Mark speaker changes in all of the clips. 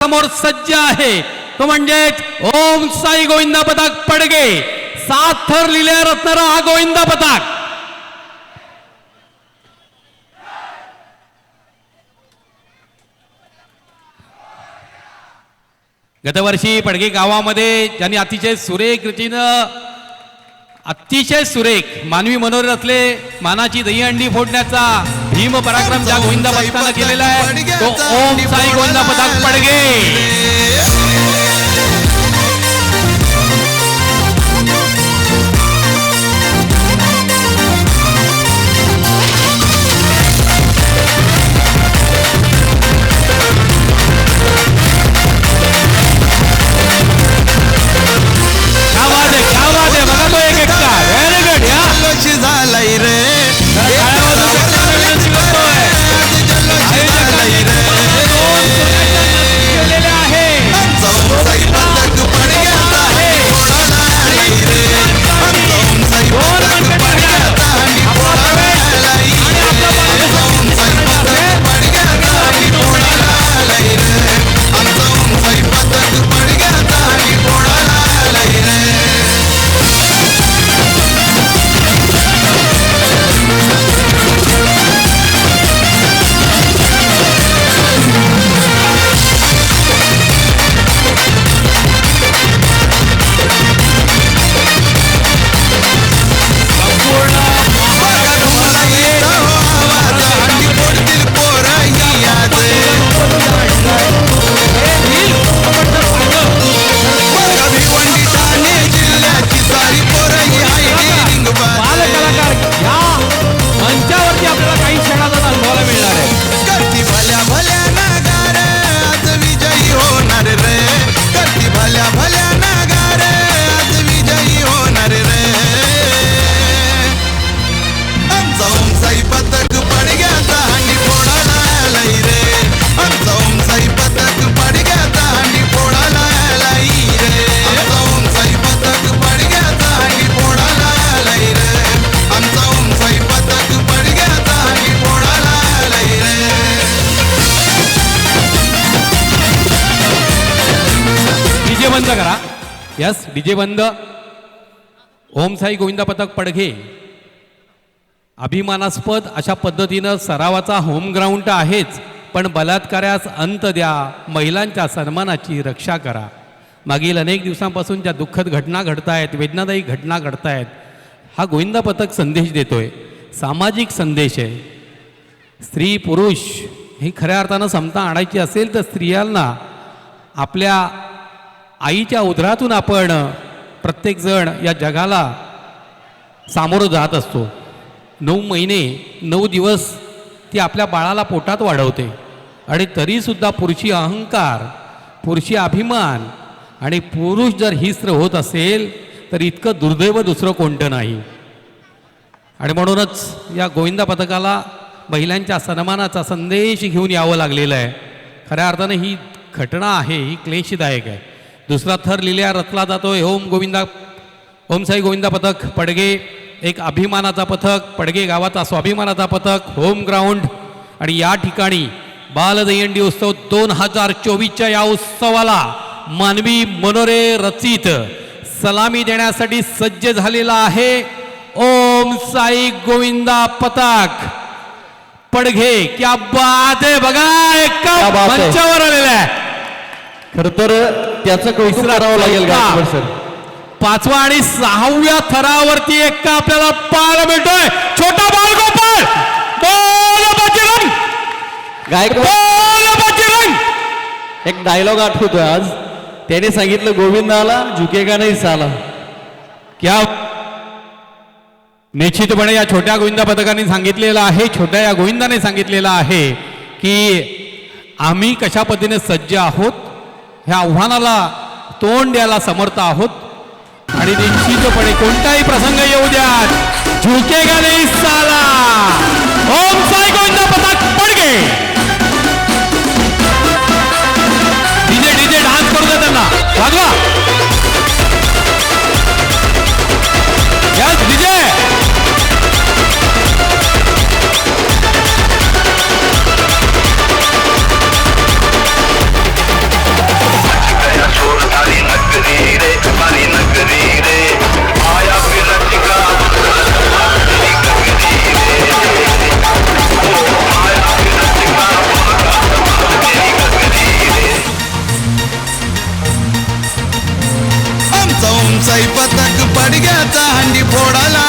Speaker 1: समोर सज्ज आहे. तो म्हणजेच ओम साई गोविंदा पताक पडगे. सात थर लिहिल्या रत्नारा हा गोविंदा पताक गतवर्षी पडगे गावामध्ये ज्यांनी अतिशय सुरेख रीतीनं अतिशय सुरेख मानवी मनोरथ असले मानाची दहीहंडी फोडण्याचा भीम पराक्रम ज्या गोविंदा पथकानं केलेला आहे तो ओम साई गोविंदा पताक पडगे बंद करा. यस डीजे बंद. ओम साई गोविंदा पथक पडघे. अभिमानास्पद अशा पद्धतीनं सरावाचा होम ग्राउंड तर आहेच पण बलात्कारास अंत द्या. महिलांच्या सन्मानाची रक्षा करा. मागील अनेक दिवसांपासून ज्या दुःखद घटना घडतायत वेदनादायी घटना घडतायत हा गोविंदा पथक संदेश देतोय. सामाजिक संदेश आहे. स्त्री पुरुष ही खऱ्या अर्थानं समता आणायची असेल तर स्त्रियांना आपल्या आईच्या उदरातून आपण प्रत्येकजण या जगाला सामोरं जात असतो. नऊ महिने नऊ दिवस ती आपल्या बाळाला पोटात वाढवते. आणि तरीसुद्धा पुरुषी अहंकार पुरुषी अभिमान आणि पुरुष जर हिस्त्र होत असेल तर इतकं दुर्दैव दुसरं कोणतं नाही. आणि म्हणूनच या गोविंदा पथकाला महिलांच्या सन्मानाचा संदेश घेऊन यावं लागलेलं आहे. खऱ्या अर्थानं ही घटना आहे ही क्लेशदायक आहे. दुसरा थर लिहिल्या रचला जातोय ओम गोविंदा ओम साई गोविंदा पथक पडगे एक अभिमानाचा पथक पडगे गावाचा स्वाभिमानाचा पथक होम ग्राउंड. आणि या ठिकाणी बालदहीहंडी उत्सव दोन हजार चोवीसच्या या उत्सवाला मानवी मनोरे रचित सलामी देण्यासाठी सज्ज झालेला आहे ओम साई गोविंदा पताक पडघे क्या बात आहे बघा. मंचावर आलेला आहे.
Speaker 2: खर तर त्याचं कौतुक
Speaker 1: तिसरा
Speaker 2: करावं लागेल. गायकवाड सर.
Speaker 1: पाचवा आणि सहाव्या थरावरती एका आपल्याला पाहायला मिळतोय. छोटा बालगोपाळ बोल बजरंग.
Speaker 2: गायकवाड
Speaker 1: बोल बजरंग.
Speaker 2: एक डायलॉग आठवतोय आज. त्याने सांगितलं गोविंदाला झुकेगा नाही साला
Speaker 1: क्या? निश्चितपणे या छोट्या गोविंदा पथकाने सांगितलेलं आहे छोट्या या गोविंदाने सांगितलेलं आहे की आम्ही कशा पद्धतीने सज्ज आहोत ह्या आव्हानाला तोंड द्यायला समर्थ आहोत. आणि निश्चितपणे कोणताही प्रसंग येऊ द्यात. झुकेगा नाही साला. ओम साई गोविंदा पथक पडगे. படிக தாண்டி போடலாம்.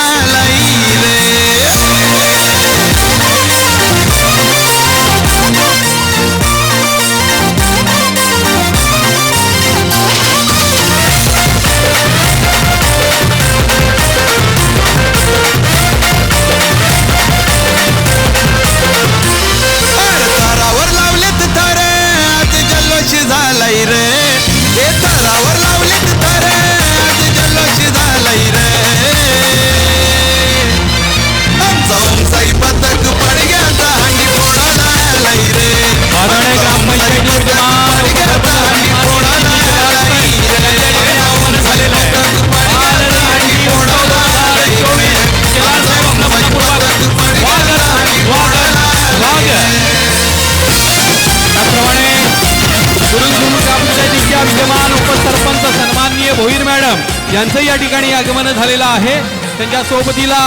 Speaker 1: यांचं या ठिकाणी आगमन झालेलं आहे. त्यांच्या सोबतीला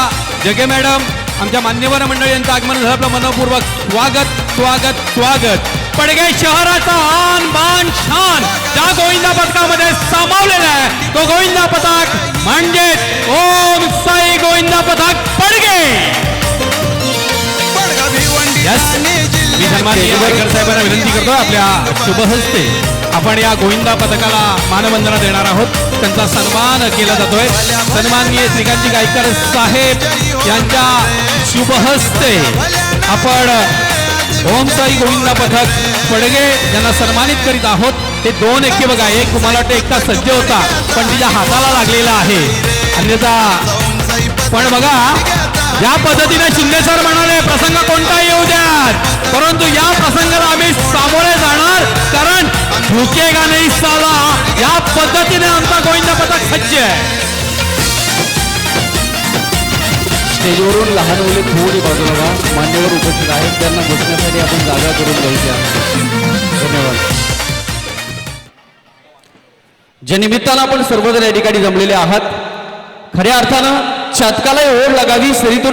Speaker 1: जगे मॅडम आमच्या मान्यवर मंडळी यांचं आगमन झालं. आपलं मनपूर्वक स्वागत स्वागत स्वागत. पडगे शहराचा आन बान शान त्या गोविंदा पथकामध्ये सामावलेला आहे. तो गोविंदा पथक म्हणजे ओम साई गोविंदा पथक पडगे. मी साहेबांना विनंती करतो आपल्या शुभ हस्ते आपण या गोविंदा पथकाला मानवंदना देणार आहोत. त्यांचा सन्मान केला जातोय. सन्माननीय श्रीकांतजी गायकर साहेब यांच्या शुभहस्ते आपण ओम साई गोविंदा पथक पडगे यांना सन्मानित करीत आहोत. ते दोन एके बघा एक मला वाटतं एकटा सज्ज होता पण तिच्या हाताला लागलेला आहे. अन्यथा पण बघा या पद्धतीने शिंदे सर म्हणाले प्रसंग कोणता येऊ द्यात. परंतु या प्रसंगाला आम्ही सामोरे झुकेगा नाही साला या पद्धतीने आमचा गोविंद पथक सज्ज आहे.
Speaker 2: स्टेजवरून लहान मुले थोडी बाजूला व्हा मान्यवर उपस्थित आहेत. त्यांना बसण्यासाठी आपण जागा करून द्यायची आहे. धन्यवाद. ज्या निमित्तानं आपण सर्वजण या ठिकाणी जमलेले आहात खऱ्या अर्थानं शतकाला ओढ लागावी सरीतून